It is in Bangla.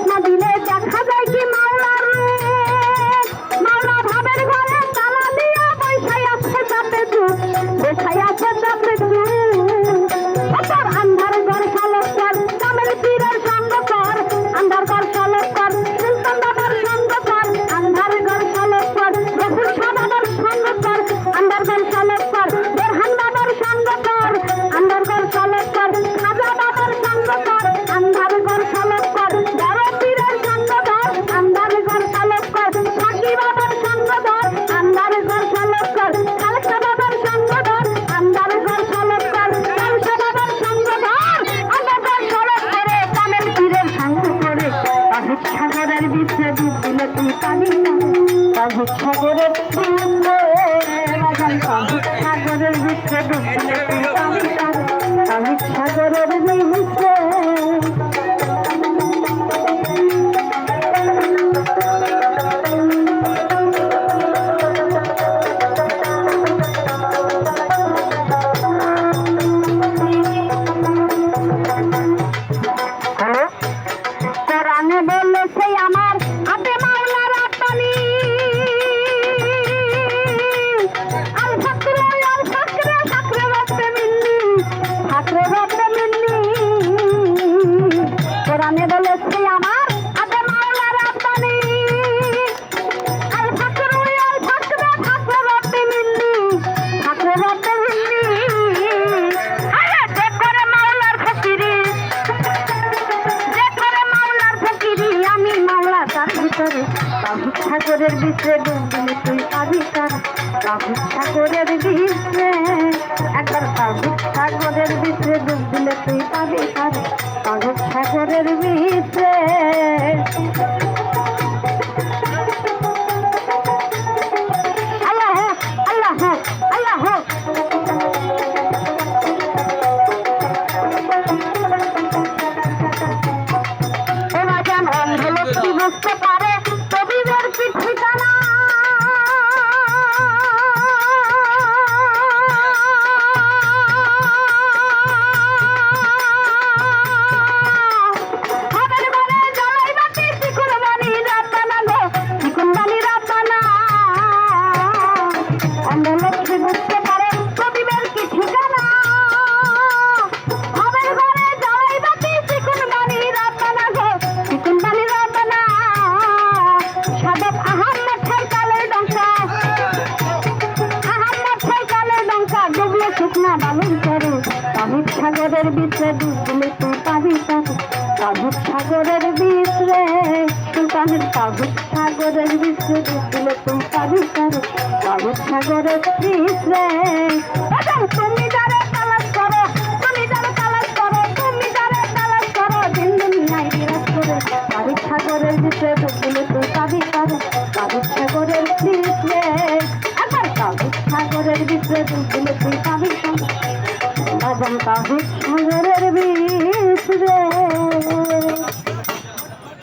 প্রশ্ন দিলে দেখা যায় কি মারা সাগরের ভিতরে ডুব দিলে তুই পানি কাহিত সাগরের ভিতরে রাজান কাহিত সাগরের ভিতরে ডুব ভিতরে কাহুর সাগরের ভিতরে ডুব দিলে তুই তার কাহুর সাগরের ভিতরে একবার কাহুর সাগরের ভিতরে সাগরের মিশে আল্লাহ আল্লাহ আল্লাহ। অন্ধ লোকটি বুঝতে সাগরের ভিতরে ডুব দিলে তুই পাবি কাহিত সাগরের ভিতরে সুলতানের কাহিত সাগরের ভিতরে ডুব দিলে তুই পাবি তাকে সাগরের তুমি যারা তালাশ করো, তুমি যারা তালাশ করো, তুমি যারা তালাশ করো, দিন দুনিয়ায় বিরাজ করে কাহিত সাগরের ভিতরে ডুব দিলে তুই পাবি কাহিত সাগরের ভিতরে একবার কাহিত সাগরের ভিতরে ডুব দিলে তুই পাবি বাজান কাহিত সাগরের ভিতরে